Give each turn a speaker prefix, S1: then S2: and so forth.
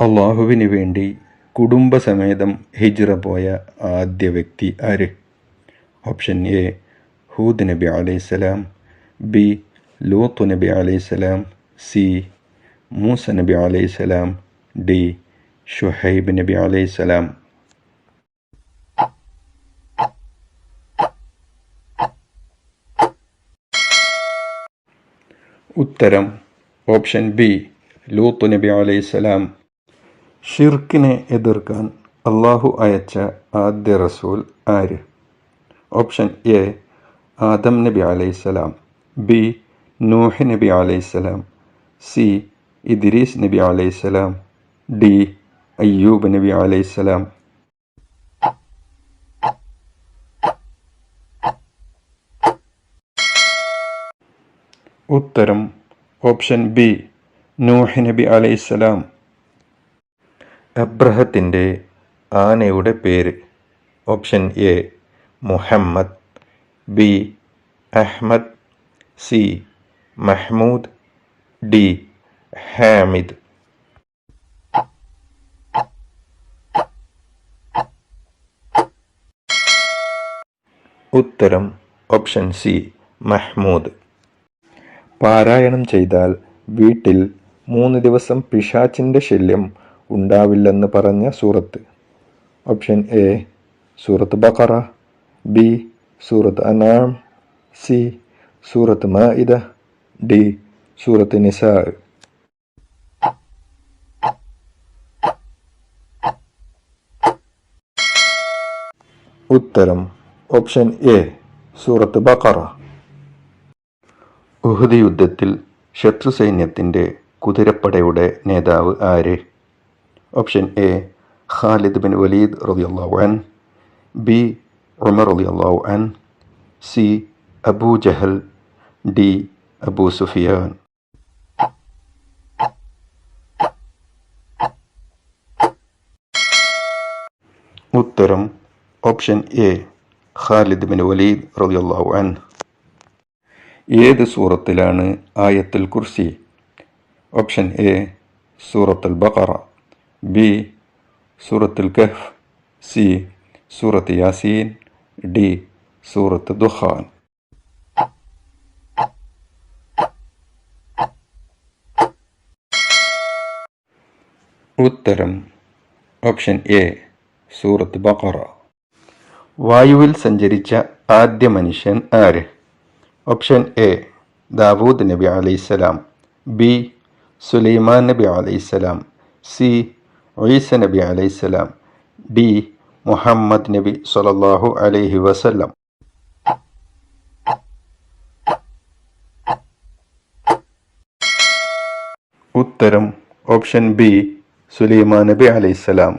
S1: അള്ളാഹുവിന് വേണ്ടി കുടുംബസമേതം ഹിജ്റ പോയ ആദ്യ വ്യക്തി ആര്? ഓപ്ഷൻ എ ഹൂദ് നബി അലൈസലാം ബി ലൂത്ത് നബി അലൈസലാം സി മൂസ നബി അലൈസലാം ഡി ഷുഹൈബ് നബി അലൈസലാം ഉത്തരം ഓപ്ഷൻ ബി ലൂത്ത് നബി അലൈഹിസ്സലാം ഷിർക്കിനെ എതിർക്കാൻ അള്ളാഹു അയച്ച ആദ്യ റസൂൽ ആര്? ഓപ്ഷൻ എ ആദം നബി അലൈസലാം ബി നൂഹ് നബി അലൈസലാം സി ഇദ്രീസ് നബി അലൈസലാം ഡി അയ്യൂബ് നബി അലൈസലാം ഉത്തരം ഓപ്ഷൻ ബി നൂഹ് നബി അലൈഹിസ്സലാം അബ്രഹത്തിന്റെ ആനയുടെ പേര്. Option A Muhammad. B Ahmad. C Mahmood. D Hamid. ഉത്തരം ഓപ്ഷൻ സി മഹ്മൂദ്. പാരായണം ചെയ്താൽ വീട്ടിൽ മൂന്ന് ദിവസം പിശാച്ചിന്റെ ശല്യം ഉണ്ടാവില്ലെന്ന് പറഞ്ഞ സൂറത്ത്. ഓപ്ഷൻ എ സൂറത്ത് ബഖറ. ബി സൂറത്ത് അനാം സി സൂറത്ത് മാഇദ. ഡി സൂറത്ത് നിസാ. ഉത്തരം ഓപ്ഷൻ എ സൂറത്ത് ബക്കറ ഉഹദ് യുദ്ധത്തിൽ ശത്രു സൈന്യത്തിന്റെ കുതിരപ്പടയുടെ നേതാവ് ആര്? option A Khalid bin Walid റളിയല്ലാഹു അൻ ബി ഉമർ റളിയല്ലാഹു അൻ C Abu Jahl D Abu Sufyan ഉത്തരം option A Khalid bin Walid റളിയല്ലാഹു അൻ ഏത് സൂറത്തിലാണ് ആയത്തുൽ കുർസി ഓപ്ഷൻ എ സൂറത്തുൽ ബഖറ ബി സൂറത്തുൽ കഹ്ഫ് സി സൂറത്ത് യാസീൻ ഡി സൂറത്ത് ദുഖാൻ ഉത്തരം ഓപ്ഷൻ എ സൂറത്ത് ബഖറ. വായുവിൽ സഞ്ചരിച്ച ആദ്യ മനുഷ്യൻ ആര്? ഓപ്ഷൻ എ ദാവൂദ് നബി അലൈഹിസ്സലാം. ബി സുലൈമാൻ നബി അലൈഹിസ്സലാം. സി ഈസ നബി അലൈഹിസ്സലാം ഡി മുഹമ്മദ് നബി സല്ലല്ലാഹു അലൈഹി വസല്ലം. ഉത്തരം ഓപ്ഷൻ ബി സുലൈമാൻ നബി അലൈഹിസ്സലാം